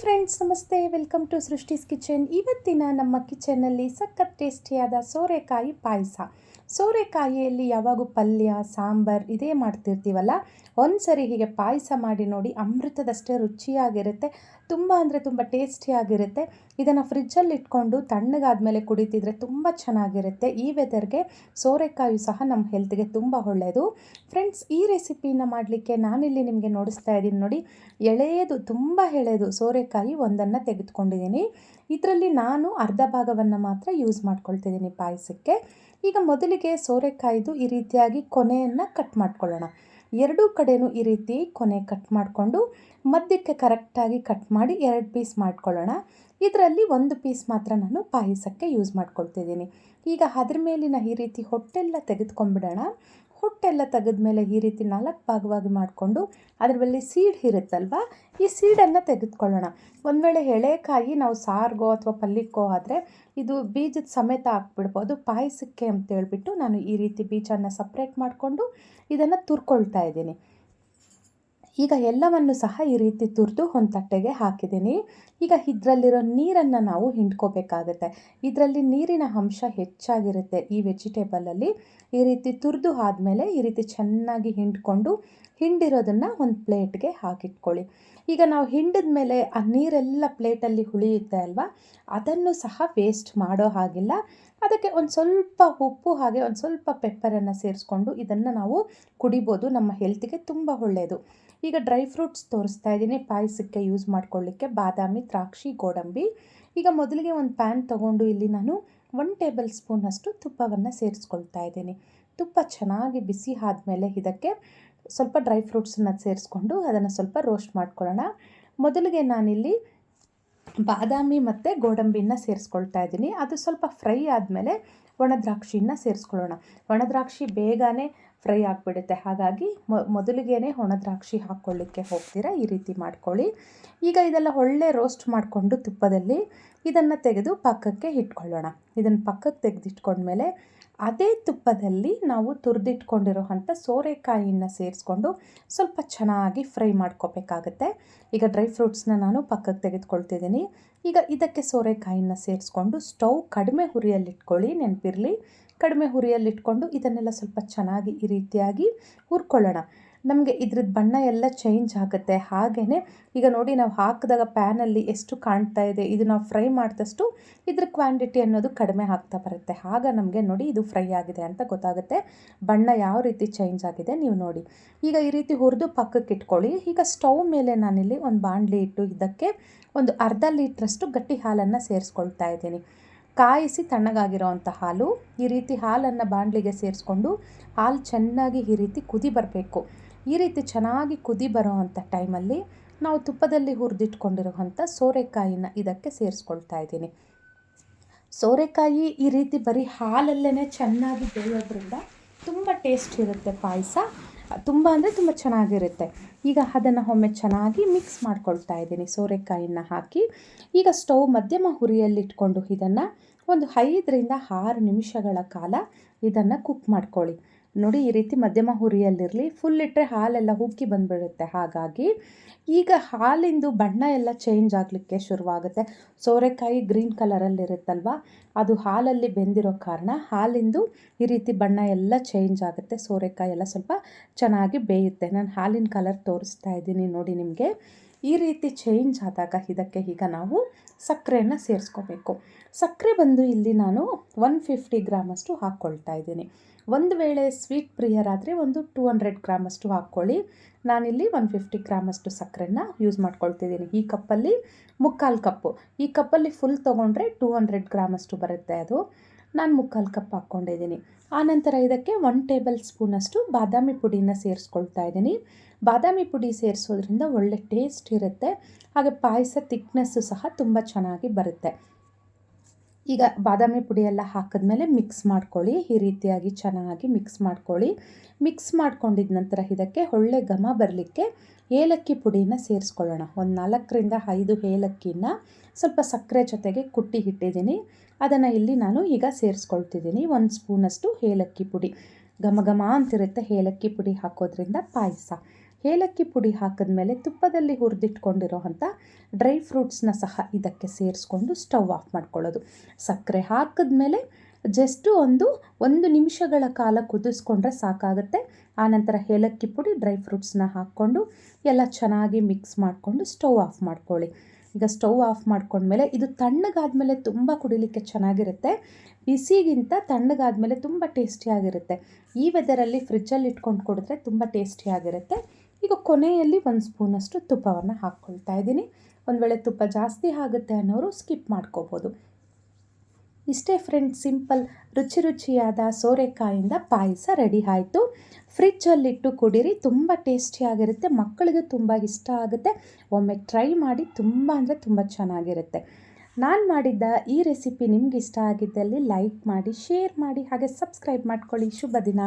Friends ನಮಸ್ತೆ. Welcome to ಸೃಷ್ಟಿಸ್ kitchen ಇವತ್ತಿನ ನಮ್ಮ ಕಿಚನ್ನಲ್ಲಿ ಸಖತ್ ಟೇಸ್ಟಿಯಾದ ಸೋರೆಕಾಯಿ ಪಾಯಸ. ಸೋರೆಕಾಯಿಯಲ್ಲಿ ಯಾವಾಗೂ ಪಲ್ಯ, ಸಾಂಬಾರ್ ಇದೇ ಮಾಡ್ತಿರ್ತೀವಲ್ಲ? ಒಂದ್ಸರಿ ಹೀಗೆ ಪಾಯಸ ಮಾಡಿ ನೋಡಿ ಅಮೃತದಷ್ಟೇ ರುಚಿಯಾಗಿರುತ್ತೆ. ತುಂಬ ಅಂದರೆ ತುಂಬ ಟೇಸ್ಟಿಯಾಗಿರುತ್ತೆ. ಇದನ್ನು ಫ್ರಿಜ್ಜಲ್ಲಿ ಇಟ್ಕೊಂಡು ತಣ್ಣಗಾದ್ಮೇಲೆ ಕುಡಿತಿದ್ರೆ ತುಂಬ ಚೆನ್ನಾಗಿರುತ್ತೆ. ಈ ವೆದರ್ಗೆ ಸೋರೆಕಾಯಿ ಸಹ ನಮ್ಮ ಹೆಲ್ತ್ಗೆ ತುಂಬ ಒಳ್ಳೆಯದು ಫ್ರೆಂಡ್ಸ್ ಈ ರೆಸಿಪಿನ ಮಾಡಲಿಕ್ಕೆ ನಾನಿಲ್ಲಿ ನಿಮಗೆ ನೋಡಿಸ್ತಾ ಇದ್ದೀನಿ ನೋಡಿ. ಎಳೆಯದು, ತುಂಬ ಎಳೆಯದು ಸೋರೆಕಾಯಿ ಒಂದನ್ನು ತೆಗೆದುಕೊಂಡಿದ್ದೀನಿ. ಇದರಲ್ಲಿ ನಾನು ಅರ್ಧ ಭಾಗವನ್ನು ಮಾತ್ರ ಯೂಸ್ ಮಾಡ್ಕೊಳ್ತಿದ್ದೀನಿ ಪಾಯಸಕ್ಕೆ. ಈಗ ಮೊದಲಿಗೆ ಸೋರೆಕಾಯಿದು ಈ ರೀತಿಯಾಗಿ ಕೊನೆಯನ್ನು ಕಟ್ ಮಾಡ್ಕೊಳ್ಳೋಣ. ಎರಡೂ ಕಡೆಯೂ ಈ ರೀತಿ ಕೊನೆ ಕಟ್ ಮಾಡಿಕೊಂಡು ಮಧ್ಯಕ್ಕೆ ಕರೆಕ್ಟಾಗಿ ಕಟ್ ಮಾಡಿ ಎರಡು ಪೀಸ್ ಮಾಡ್ಕೊಳ್ಳೋಣ. ಇದರಲ್ಲಿ ಒಂದು ಪೀಸ್ ಮಾತ್ರ ನಾನು ಪಾಯಸಕ್ಕೆ ಯೂಸ್ ಮಾಡ್ಕೊಳ್ತಿದ್ದೀನಿ. ಈಗ ಅದ್ರ ಮೇಲಿನ ಈ ರೀತಿ ಹೊಟ್ಟೆಲ್ಲ ತೆಗೆದುಕೊಂಡ್ಬಿಡೋಣ. ಹೊಟ್ಟೆಲ್ಲ ತೆಗೆದ್ಮೇಲೆ ಈ ರೀತಿ ನಾಲ್ಕು ಭಾಗವಾಗಿ ಮಾಡಿಕೊಂಡು ಅದರಲ್ಲಿ ಮೇಲೆ ಸೀಡ್ ಇರುತ್ತಲ್ವ? ಈ ಸೀಡನ್ನು ತೆಗೆದುಕೊಳ್ಳೋಣ. ಒಂದು ವೇಳೆ ಎಳೆಕಾಯಿ ನಾವು ಸಾರಿಗೋ ಅಥವಾ ಪಲ್ಲಿಕ್ಕೋ ಆದರೆ ಇದು ಬೀಜದ ಸಮೇತ ಹಾಕ್ಬಿಡ್ಬೋದು. ಪಾಯಸಕ್ಕೆ ಅಂತ ಹೇಳ್ಬಿಟ್ಟು ನಾನು ಈ ರೀತಿ ಬೀಜನ ಸಪ್ರೇಟ್ ಮಾಡಿಕೊಂಡು ಇದನ್ನು ತುರ್ಕೊಳ್ತಾ ಇದ್ದೀನಿ. ಈಗ ಎಲ್ಲವನ್ನು ಸಹ ಈ ರೀತಿ ತುರಿದು ಒಂದು ತಟ್ಟೆಗೆ ಹಾಕಿದ್ದೀನಿ. ಈಗ ಇದರಲ್ಲಿರೋ ನೀರನ್ನು ನಾವು ಹಿಂಡ್ಕೋಬೇಕಾಗುತ್ತೆ. ಇದರಲ್ಲಿ ನೀರಿನ ಅಂಶ ಹೆಚ್ಚಾಗಿರುತ್ತೆ ಈ ವೆಜಿಟೇಬಲಲ್ಲಿ. ಈ ರೀತಿ ತುರಿದು ಆದಮೇಲೆ ಈ ರೀತಿ ಚೆನ್ನಾಗಿ ಹಿಂಡ್ಕೊಂಡು ಹಿಂಡಿರೋದನ್ನು ಒಂದು ಪ್ಲೇಟ್ಗೆ ಹಾಕಿಟ್ಕೊಳ್ಳಿ. ಈಗ ನಾವು ಹಿಂಡಿದ ಮೇಲೆ ಆ ನೀರೆಲ್ಲ ಪ್ಲೇಟಲ್ಲಿ ಹುಳಿಯುತ್ತೆ ಅಲ್ವಾ? ಅದನ್ನು ಸಹ ವೇಸ್ಟ್ ಮಾಡೋ ಹಾಗಿಲ್ಲ. ಅದಕ್ಕೆ ಒಂದು ಸ್ವಲ್ಪ ಉಪ್ಪು ಹಾಗೆ ಒಂದು ಸ್ವಲ್ಪ ಪೆಪ್ಪರನ್ನು ಸೇರಿಸ್ಕೊಂಡು ಇದನ್ನು ನಾವು ಕುಡಿಬೋದು. ನಮ್ಮ ಹೆಲ್ತಿಗೆ ತುಂಬ ಒಳ್ಳೆಯದು ಈಗ ಡ್ರೈ ಫ್ರೂಟ್ಸ್ ತೋರಿಸ್ತಾ ಇದ್ದೀನಿ. ಪಾಯಸಕ್ಕೆ ಯೂಸ್ ಮಾಡ್ಕೊಳ್ಳಿಕ್ಕೆ ಬಾದಾಮಿ, ದ್ರಾಕ್ಷಿ, ಗೋಡಂಬಿ. ಈಗ ಮೊದಲಿಗೆ ಒಂದು ಪ್ಯಾನ್ ತೊಗೊಂಡು ಇಲ್ಲಿ ನಾನು ಒನ್ ಟೇಬಲ್ ಸ್ಪೂನಷ್ಟು ತುಪ್ಪವನ್ನು ಸೇರಿಸ್ಕೊಳ್ತಾ ಇದ್ದೀನಿ. ತುಪ್ಪ ಚೆನ್ನಾಗಿ ಬಿಸಿ ಆದಮೇಲೆ ಇದಕ್ಕೆ ಸ್ವಲ್ಪ ಡ್ರೈ ಫ್ರೂಟ್ಸನ್ನು ಸೇರಿಸ್ಕೊಂಡು ಅದನ್ನು ಸ್ವಲ್ಪ ರೋಸ್ಟ್ ಮಾಡ್ಕೊಳ್ಳೋಣ. ಮೊದಲಿಗೆ ನಾನಿಲ್ಲಿ ಬಾದಾಮಿ ಮತ್ತು ಗೋಡಂಬಿನ ಸೇರಿಸ್ಕೊಳ್ತಾ ಇದ್ದೀನಿ. ಅದು ಸ್ವಲ್ಪ ಫ್ರೈ ಆದಮೇಲೆ ಒಣ ದ್ರಾಕ್ಷಿನ ಸೇರಿಸ್ಕೊಳ್ಳೋಣ. ಒಣ ದ್ರಾಕ್ಷಿ ಬೇಗನೆ ಫ್ರೈ ಆಗಿಬಿಡುತ್ತೆ. ಹಾಗಾಗಿ ಮೊದಲಿಗೆ ಒಣ ದ್ರಾಕ್ಷಿ ಹಾಕ್ಕೊಳ್ಳಿಕ್ಕೆ ಹೋಗ್ತೀರಾ? ಈ ರೀತಿ ಮಾಡ್ಕೊಳ್ಳಿ. ಈಗ ಇದೆಲ್ಲ ಒಳ್ಳೆ ರೋಸ್ಟ್ ಮಾಡಿಕೊಂಡು ತುಪ್ಪದಲ್ಲಿ ಇದನ್ನು ತೆಗೆದು ಪಕ್ಕಕ್ಕೆ ಇಟ್ಕೊಳ್ಳೋಣ. ಇದನ್ನು ಪಕ್ಕಕ್ಕೆ ತೆಗೆದಿಟ್ಕೊಂಡ್ಮೇಲೆ ಅದೇ ತುಪ್ಪದಲ್ಲಿ ನಾವು ತುರಿದಿಟ್ಕೊಂಡಿರೋ ಸೋರೆಕಾಯಿನ ಸೇರಿಸ್ಕೊಂಡು ಸ್ವಲ್ಪ ಚೆನ್ನಾಗಿ ಫ್ರೈ ಮಾಡ್ಕೋಬೇಕಾಗತ್ತೆ. ಈಗ ಡ್ರೈ ಫ್ರೂಟ್ಸ್ನ ನಾನು ಪಕ್ಕಕ್ಕೆ ತೆಗೆದುಕೊಳ್ತಿದ್ದೀನಿ. ಈಗ ಇದಕ್ಕೆ ಸೋರೆಕಾಯಿನ ಸೇರಿಸ್ಕೊಂಡು ಸ್ಟವ್ ಕಡಿಮೆ ಹುರಿಯಲ್ಲಿಟ್ಕೊಳ್ಳಿ, ನೆನಪಿರಲಿ. ಕಡಿಮೆ ಹುರಿಯಲ್ಲಿಟ್ಕೊಂಡು ಇದನ್ನೆಲ್ಲ ಸ್ವಲ್ಪ ಚೆನ್ನಾಗಿ ಈ ರೀತಿಯಾಗಿ ಹುರ್ಕೊಳ್ಳೋಣ. ನಮಗೆ ಇದ್ರದ್ದು ಬಣ್ಣ ಎಲ್ಲ ಚೇಂಜ್ ಆಗುತ್ತೆ. ಹಾಗೆಯೇ ಈಗ ನೋಡಿ ನಾವು ಹಾಕಿದಾಗ ಪ್ಯಾನಲ್ಲಿ ಎಷ್ಟು ಕಾಣ್ತಾ ಇದೆ, ಇದು ನಾವು ಫ್ರೈ ಮಾಡಿದಷ್ಟು ಇದ್ರ ಕ್ವಾಂಟಿಟಿ ಅನ್ನೋದು ಕಡಿಮೆ ಆಗ್ತಾ ಬರುತ್ತೆ. ಆಗ ನಮಗೆ ನೋಡಿ ಇದು ಫ್ರೈ ಆಗಿದೆ ಅಂತ ಗೊತ್ತಾಗುತ್ತೆ. ಬಣ್ಣ ಯಾವ ರೀತಿ ಚೇಂಜ್ ಆಗಿದೆ ನೀವು ನೋಡಿ. ಈಗ ಈ ರೀತಿ ಹುರಿದು ಪಕ್ಕಕ್ಕೆ ಇಟ್ಕೊಳ್ಳಿ. ಈಗ ಸ್ಟವ್ ಮೇಲೆ ನಾನಿಲ್ಲಿ ಒಂದು ಬಾಣಲಿ ಇಟ್ಟು ಇದಕ್ಕೆ ಒಂದು ಅರ್ಧ ಲೀಟ್ರಷ್ಟು ಗಟ್ಟಿ ಹಾಲನ್ನು ಸೇರಿಸ್ಕೊಳ್ತಾ ಇದ್ದೀನಿ. ಕಾಯಿಸಿ ತಣ್ಣಗಾಗಿರೋವಂಥ ಹಾಲು ಈ ರೀತಿ ಹಾಲನ್ನು ಬಾಣಲಿಗೆ ಸೇರಿಸ್ಕೊಂಡು ಹಾಲು ಚೆನ್ನಾಗಿ ಈ ರೀತಿ ಕುದಿ ಬರಬೇಕು. ಈ ರೀತಿ ಚೆನ್ನಾಗಿ ಕುದಿ ಬರೋ ಟೈಮಲ್ಲಿ ನಾವು ತುಪ್ಪದಲ್ಲಿ ಹುರಿದಿಟ್ಕೊಂಡಿರುವಂಥ ಸೋರೆಕಾಯಿನ ಇದಕ್ಕೆ ಸೇರಿಸ್ಕೊಳ್ತಾ ಇದ್ದೀನಿ. ಸೋರೆಕಾಯಿ ಈ ರೀತಿ ಬರೀ ಹಾಲಲ್ಲೇ ಚೆನ್ನಾಗಿ ಬೇಯೋದ್ರಿಂದ ತುಂಬ ಟೇಸ್ಟ್ ಇರುತ್ತೆ ಪಾಯಸ. ತುಂಬ ಅಂದರೆ ತುಂಬ ಚೆನ್ನಾಗಿರುತ್ತೆ. ಈಗ ಅದನ್ನು ಒಮ್ಮೆ ಚೆನ್ನಾಗಿ ಮಿಕ್ಸ್ ಮಾಡ್ಕೊಳ್ತಾ ಇದ್ದೀನಿ ಸೋರೆಕಾಯಿನ ಹಾಕಿ. ಈಗ ಸ್ಟವ್ ಮಧ್ಯಮ ಹುರಿಯಲ್ಲಿಟ್ಕೊಂಡು ಇದನ್ನು ಒಂದು ಐದರಿಂದ ಆರು ನಿಮಿಷಗಳ ಕಾಲ ಇದನ್ನು ಕುಕ್ ಮಾಡ್ಕೊಳ್ಳಿ. ನೋಡಿ ಈ ರೀತಿ ಮಧ್ಯಮ ಹುರಿಯಲ್ಲಿರಲಿ ಫುಲ್ ಇಟ್ಟರೆ ಹಾಲೆಲ್ಲ ಉಕ್ಕಿ ಬಂದುಬಿಡುತ್ತೆ. ಹಾಗಾಗಿ ಈಗ ಹಾಲಿಂದು ಬಣ್ಣ ಎಲ್ಲ ಚೇಂಜ್ ಆಗಲಿಕ್ಕೆ ಶುರುವಾಗುತ್ತೆ. ಸೋರೆಕಾಯಿ ಗ್ರೀನ್ ಕಲರಲ್ಲಿರುತ್ತಲ್ವ ಅದು ಹಾಲಲ್ಲಿ ಬೆಂದಿರೋ ಕಾರಣ ಹಾಲಿಂದು ಈ ರೀತಿ ಬಣ್ಣ ಎಲ್ಲ ಚೇಂಜ್ ಆಗುತ್ತೆ. ಸೋರೆಕಾಯಿ ಎಲ್ಲ ಸ್ವಲ್ಪ ಚೆನ್ನಾಗಿ ಬೇಯುತ್ತೆ. ನಾನು ಹಾಲಿನ ಕಲರ್ ತೋರಿಸ್ತಾ ಇದ್ದೀನಿ ನೋಡಿ ನಿಮಗೆ. ಈ ರೀತಿ ಚೇಂಜ್ ಆದಾಗ ಇದಕ್ಕೆ ಈಗ ನಾವು ಸಕ್ಕರೆಯನ್ನು ಸೇರಿಸ್ಕೋಬೇಕು. ಸಕ್ಕರೆ ಬಂದು ಇಲ್ಲಿ ನಾನು ಒನ್ ಫಿಫ್ಟಿ ಗ್ರಾಮಷ್ಟು ಹಾಕ್ಕೊಳ್ತಾ ಇದ್ದೀನಿ. ಒಂದು ವೇಳೆ ಸ್ವೀಟ್ ಪ್ರಿಯರಾದರೆ ಒಂದು ಟೂ ಹಂಡ್ರೆಡ್ ಗ್ರಾಮಷ್ಟು ಹಾಕ್ಕೊಳ್ಳಿ. ನಾನಿಲ್ಲಿ ಒನ್ ಫಿಫ್ಟಿ ಗ್ರಾಮಷ್ಟು ಸಕ್ಕರೆನ ಯೂಸ್ ಮಾಡ್ಕೊಳ್ತಿದ್ದೀನಿ. ಈ ಕಪ್ಪಲ್ಲಿ ಮುಕ್ಕಾಲು ಕಪ್ಪು. ಈ ಕಪ್ಪಲ್ಲಿ ಫುಲ್ ತೊಗೊಂಡ್ರೆ ಟೂ ಹಂಡ್ರೆಡ್ ಗ್ರಾಮಷ್ಟು ಬರುತ್ತೆ ಅದು. ನಾನು ಮುಕ್ಕಾಲು ಕಪ್ ಹಾಕ್ಕೊಂಡಿದ್ದೀನಿ. ಆನಂತರ ಇದಕ್ಕೆ ಒನ್ ಟೇಬಲ್ ಸ್ಪೂನಷ್ಟು ಬಾದಾಮಿ ಪುಡಿನ ಸೇರಿಸ್ಕೊಳ್ತಾ ಇದ್ದೀನಿ. ಬಾದಾಮಿ ಪುಡಿ ಸೇರಿಸೋದ್ರಿಂದ ಒಳ್ಳೆ ಟೇಸ್ಟ್ ಇರುತ್ತೆ. ಹಾಗೆ ಪಾಯಸ ತಿಕ್ನೆಸ್ಸು ಸಹ ತುಂಬ ಚೆನ್ನಾಗಿ ಬರುತ್ತೆ. ಈಗ ಬಾದಾಮಿ ಪುಡಿ ಎಲ್ಲ ಹಾಕಿದ್ಮೇಲೆ ಮಿಕ್ಸ್ ಮಾಡ್ಕೊಳ್ಳಿ. ಈ ರೀತಿಯಾಗಿ ಚೆನ್ನಾಗಿ ಮಿಕ್ಸ್ ಮಾಡ್ಕೊಳ್ಳಿ. ಮಿಕ್ಸ್ ಮಾಡ್ಕೊಂಡಿದ ನಂತರ ಇದಕ್ಕೆ ಒಳ್ಳೆ ಘಮ ಬರಲಿಕ್ಕೆ ಏಲಕ್ಕಿ ಪುಡಿನ ಸೇರಿಸ್ಕೊಳ್ಳೋಣ. ಒಂದು ನಾಲ್ಕರಿಂದ ಐದು ಏಲಕ್ಕಿನ ಸ್ವಲ್ಪ ಸಕ್ಕರೆ ಜೊತೆಗೆ ಕುಟ್ಟಿ ಇಟ್ಟಿದ್ದೀನಿ. ಅದನ್ನು ಇಲ್ಲಿ ನಾನು ಈಗ ಸೇರಿಸ್ಕೊಳ್ತಿದ್ದೀನಿ. ಒಂದು ಸ್ಪೂನಷ್ಟು ಏಲಕ್ಕಿ ಪುಡಿ. ಘಮ ಘಮ ಅಂತಿರುತ್ತೆ ಏಲಕ್ಕಿ ಪುಡಿ ಹಾಕೋದ್ರಿಂದ ಪಾಯಸ. ಏಲಕ್ಕಿ ಪುಡಿ ಹಾಕಿದ ಮೇಲೆ ತುಪ್ಪದಲ್ಲಿ ಹುರಿದಿಟ್ಕೊಂಡಿರೋ ಅಂಥ ಡ್ರೈ ಫ್ರೂಟ್ಸ್ನ ಸಹ ಇದಕ್ಕೆ ಸೇರಿಸ್ಕೊಂಡು ಸ್ಟವ್ ಆಫ್ ಮಾಡ್ಕೊಳ್ಳೋದು. ಸಕ್ಕರೆ ಹಾಕಿದ ಮೇಲೆ ಜಸ್ಟು ಒಂದು ಒಂದು ನಿಮಿಷಗಳ ಕಾಲ ಕುದಿಸ್ಕೊಂಡ್ರೆ ಸಾಕಾಗುತ್ತೆ. ಆನಂತರ ಏಲಕ್ಕಿ ಪುಡಿ, ಡ್ರೈ ಫ್ರೂಟ್ಸ್ನ ಹಾಕ್ಕೊಂಡು ಎಲ್ಲ ಚೆನ್ನಾಗಿ ಮಿಕ್ಸ್ ಮಾಡಿಕೊಂಡು ಸ್ಟವ್ ಆಫ್ ಮಾಡ್ಕೊಳ್ಳಿ. ಈಗ ಸ್ಟವ್ ಆಫ್ ಮಾಡ್ಕೊಂಡ್ಮೇಲೆ ಇದು ತಣ್ಣಗಾದಮೇಲೆ ತುಂಬ ಕುಡಿಲಿಕ್ಕೆ ಚೆನ್ನಾಗಿರುತ್ತೆ. ಬಿಸಿಗಿಂತ ತಣ್ಣಗಾದಮೇಲೆ ತುಂಬ ಟೇಸ್ಟಿಯಾಗಿರುತ್ತೆ. ಈ ವೆದರಲ್ಲಿ ಫ್ರಿಜ್ಜಲ್ಲಿ ಇಟ್ಕೊಂಡು ಕುಡಿದ್ರೆ ತುಂಬ ಟೇಸ್ಟಿಯಾಗಿರುತ್ತೆ. ಈಗ ಕೊನೆಯಲ್ಲಿ ಒಂದು ಸ್ಪೂನಷ್ಟು ತುಪ್ಪವನ್ನು ಹಾಕ್ಕೊಳ್ತಾ ಇದ್ದೀನಿ. ಒಂದು ವೇಳೆ ತುಪ್ಪ ಜಾಸ್ತಿ ಆಗುತ್ತೆ ಅನ್ನೋರು ಸ್ಕಿಪ್ ಮಾಡ್ಕೋಬೋದು. ಇಷ್ಟೇ ಫ್ರೆಂಡ್ಸ್ ಸಿಂಪಲ್ ರುಚಿ ರುಚಿಯಾದ ಸೋರೆಕಾಯಿಂದ ಪಾಯಸ ರೆಡಿ ಆಯಿತು. ಫ್ರಿಜ್ಜಲ್ಲಿಟ್ಟು ಕುಡೀರಿ, ತುಂಬ ಟೇಸ್ಟಿಯಾಗಿರುತ್ತೆ ಮಕ್ಕಳಿಗೆ ತುಂಬ ಇಷ್ಟ ಆಗುತ್ತೆ. ಒಮ್ಮೆ ಟ್ರೈ ಮಾಡಿ ತುಂಬ ಅಂದರೆ ತುಂಬ ಚೆನ್ನಾಗಿರುತ್ತೆ. ನಾನು ಮಾಡಿದ್ದ ಈ ರೆಸಿಪಿ ನಿಮ್ಗೆ ಇಷ್ಟ ಆಗಿದ್ದಲ್ಲಿ ಲೈಕ್ ಮಾಡಿ ಶೇರ್ ಮಾಡಿ, ಹಾಗೆ ಸಬ್ಸ್ಕ್ರೈಬ್ ಮಾಡ್ಕೊಳ್ಳಿ. ಶುಭ ದಿನ.